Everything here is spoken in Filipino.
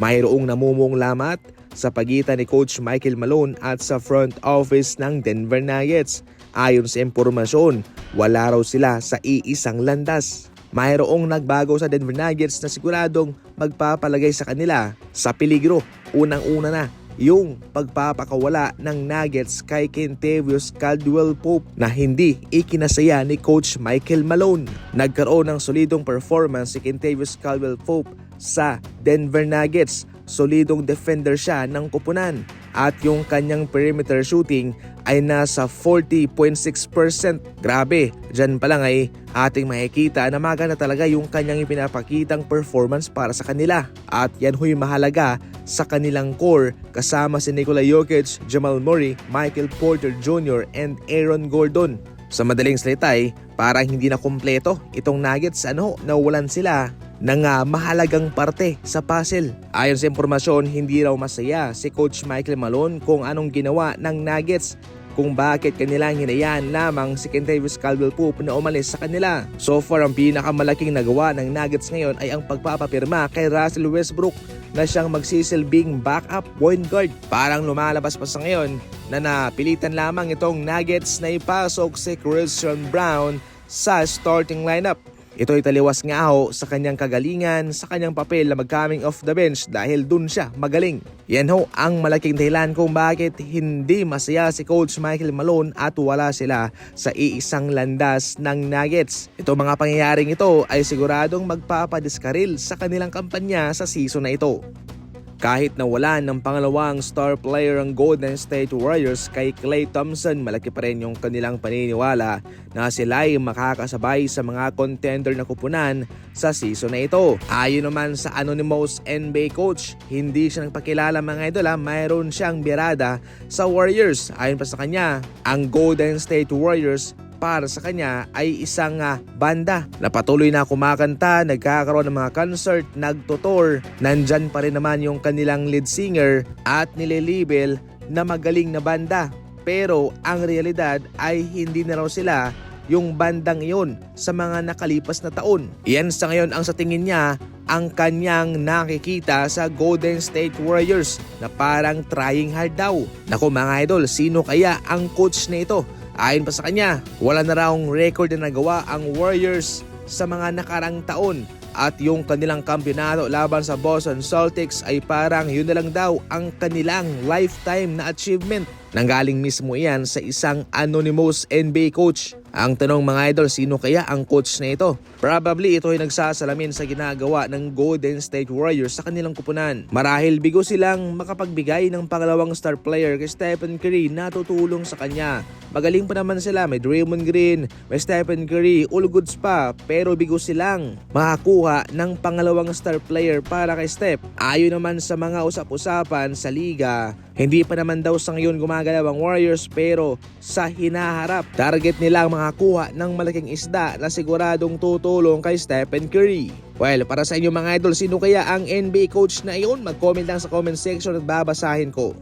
Mayroong namumong lamat sa pagitan ni Coach Michael Malone at sa front office ng Denver Nuggets. Ayon sa impormasyon, wala raw sila sa iisang landas. Mayroong nagbago sa Denver Nuggets na siguradong magpapalagay sa kanila sa peligro. Unang-una na yung pagpapakawala ng Nuggets kay Kentavious Caldwell Pope na hindi ikinasaya ni Coach Michael Malone. Nagkaroon ng solidong performance si Kentavious Caldwell Pope sa Denver Nuggets. Solidong defender siya ng kupunan at yung kanyang perimeter shooting ay nasa 40.6%. Grabe, dyan pa lang ay ating makikita na maganda talaga yung kanyang ipinapakitang performance para sa kanila. At yan huy mahalaga sa kanilang core kasama si Nikola Jokic, Jamal Murray, Michael Porter Jr. and Aaron Gordon. Sa madaling salita ay parang hindi na kumpleto itong Nuggets ano, nawalan sila ng ah, mahalagang parte sa puzzle. Ayon sa impormasyon, hindi raw masaya si Coach Michael Malone kung anong ginawa ng Nuggets kung bakit kanilang hinayaan lamang si Kentavious Caldwell Pope na umalis sa kanila. So far, ang pinakamalaking nagawa ng Nuggets ngayon ay ang pagpapapirma kay Russell Westbrook na siyang magsisilbing backup point guard. Parang lumalabas pa sa ngayon na napilitan lamang itong Nuggets na ipasok si Christian Brown sa starting lineup. Ito ay taliwas nga ho sa kanyang kagalingan sa kanyang papel na mag-coming off the bench dahil dun siya magaling. Yan ho ang malaking dahilan kung bakit hindi masaya si Coach Michael Malone at wala sila sa iisang landas ng Nuggets. Ito mga pangyayaring ito ay siguradong magpapadiskaril sa kanilang kampanya sa season na ito. Kahit na wala ng pangalawang star player ang Golden State Warriors kay Klay Thompson, malaki pa rin yung kanilang paniniwala na sila ay makakasabay sa mga contender na kupunan sa season na ito. Ayon naman sa anonymous NBA coach, hindi siya nagpakilala mga idol ha, mayroon siyang birada sa Warriors. Ayon pa sa kanya, ang Golden State Warriors para sa kanya ay isang ah, banda na patuloy na kumakanta, nagkakaroon ng mga concert, nagtutour. Nandyan pa rin naman yung kanilang lead singer at nililibel na magaling na banda. Pero ang realidad ay hindi na raw sila yung bandang iyon sa mga nakalipas na taon. Yan sa ngayon ang sa tingin niya ang kanyang nakikita sa Golden State Warriors na parang trying hard daw. Naku mga idol, sino kaya ang coach na ito? Ayon pa sa kanya, wala na raw record na nagawa ang Warriors sa mga nakarang taon at yung kanilang kampyonato laban sa Boston Celtics ay parang yun na lang daw ang kanilang lifetime na achievement. Nanggaling mismo iyan sa isang anonymous NBA coach. Ang tanong mga idol, sino kaya ang coach na ito? Probably ito ay nagsasalamin sa ginagawa ng Golden State Warriors sa kanilang kupunan. Marahil bigo silang makapagbigay ng pangalawang star player kay Stephen Curry na tutulong sa kanya. Magaling pa naman sila, may Draymond Green, may Stephen Curry, all goods pa, pero bigo silang makakuha ng pangalawang star player para kay Steph. Ayon naman sa mga usap-usapan sa liga, hindi pa naman daw sa ngayon gumagalaw ang Warriors pero sa hinaharap, target nilang makakuha ng malaking isda na siguradong tutulong kay Stephen Curry. Well, para sa inyo mga idol, sino kaya ang NBA coach na iyon? Mag-comment lang sa comment section at babasahin ko.